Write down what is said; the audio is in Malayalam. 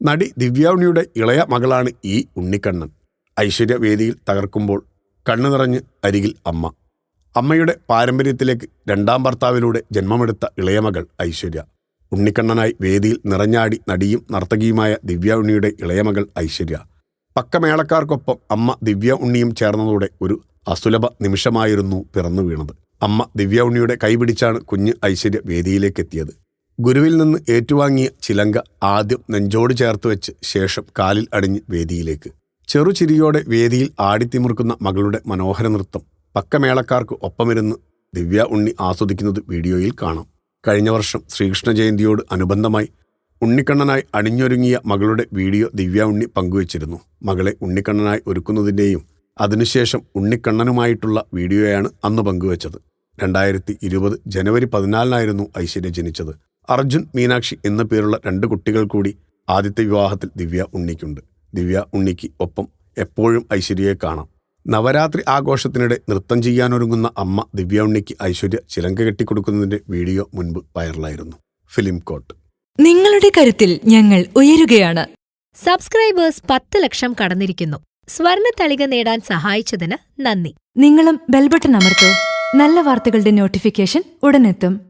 നടി ദിവ്യാവുണിയുടെ ഇളയ മകളാണ് ഈ ഉണ്ണിക്കണ്ണൻ. ഐശ്വര്യ വേദിയിൽ തകർക്കുമ്പോൾ കണ്ണു നിറഞ്ഞ് അരികിൽ അമ്മ. അമ്മയുടെ പാരമ്പര്യത്തിലേക്ക് രണ്ടാം ഭർത്താവിലൂടെ ജന്മമെടുത്ത ഇളയ മകൾ ഐശ്വര്യ. ഉണ്ണിക്കണ്ണനായി വേദിയിൽ നിറഞ്ഞാടി നടിയും നർത്തകിയുമായ ദിവ്യ ഉണ്ണിയുടെ ഇളയ മകൾ ഐശ്വര്യ. പക്കമേളക്കാർക്കൊപ്പം അമ്മ ദിവ്യ ഉണ്ണിയും ചേർന്നതോടെ ഒരു അസുലഭ നിമിഷമായിരുന്നു പിറന്നു വീണത് അമ്മ ദിവ്യ ഉണ്ണിയുടെ കൈപിടിച്ചാണ് കുഞ്ഞ് ഐശ്വര്യ വേദിയിലേക്കെത്തിയത്. ഗുരുവിൽ നിന്ന് ഏറ്റുവാങ്ങിയ ചിലങ്ക ആദ്യം നെഞ്ചോട് ചേർത്ത് വെച്ച് ശേഷം കാലിൽ അടിഞ്ഞ് വേദിയിലേക്ക്. ചെറുചിരിയോടെ വേദിയിൽ ആടിത്തിമുറുക്കുന്ന മകളുടെ മനോഹര നൃത്തം പക്കമേളക്കാർക്ക് ഒപ്പമിരുന്ന് ദിവ്യ ഉണ്ണി ആസ്വദിക്കുന്നത് വീഡിയോയിൽ കാണാം. കഴിഞ്ഞ വർഷം ശ്രീകൃഷ്ണ ജയന്തിയോട് അനുബന്ധമായി ഉണ്ണിക്കണ്ണനായി അണിഞ്ഞൊരുങ്ങിയ മകളുടെ വീഡിയോ ദിവ്യ ഉണ്ണി പങ്കുവച്ചിരുന്നു. മകളെ ഉണ്ണിക്കണ്ണനായി ഒരുക്കുന്നതിന്റെയും അതിനുശേഷം ഉണ്ണിക്കണ്ണനുമായിട്ടുള്ള വീഡിയോയാണ് അന്ന് പങ്കുവച്ചത്. രണ്ടായിരത്തി ഇരുപത് ജനുവരി പതിനാലിനായിരുന്നു ഐശ്വര്യ ജനിച്ചത്. അർജുൻ മീനാക്ഷി എന്ന പേരുള്ള രണ്ട് കുട്ടികൾ കൂടി ആദ്യത്തെ വിവാഹത്തിൽ ദിവ്യ ഉണ്ണിക്കുണ്ട്. ദിവ്യ ഉണ്ണിക്ക് ഒപ്പം എപ്പോഴും ഐശ്വര്യയെ കാണാം. നവരാത്രി ആഘോഷത്തിനിടെ നൃത്തം ചെയ്യാനൊരുങ്ങുന്ന അമ്മ ദിവ്യ ഉണ്ണിക്ക് ഐശ്വര്യ ചിലങ്ക കെട്ടിക്കൊടുക്കുന്നതിന്റെ വീഡിയോ മുൻപ് വൈറലായിരുന്നു. Film quote. നിങ്ങളുടെ കരുത്തിൽ ഞങ്ങൾ ഉയരുകയാണ്. സബ്സ്ക്രൈബേഴ്സ് പത്ത് ലക്ഷം കടന്നിരിക്കുന്നു. സ്വർണത്തളിക തളിക നേടാൻ സഹായിച്ചതിന് നന്ദി. നിങ്ങളും ബെൽബട്ടൺ അമർത്തോ. നല്ല വാർത്തകളുടെ നോട്ടിഫിക്കേഷൻ ഉടനെത്തും.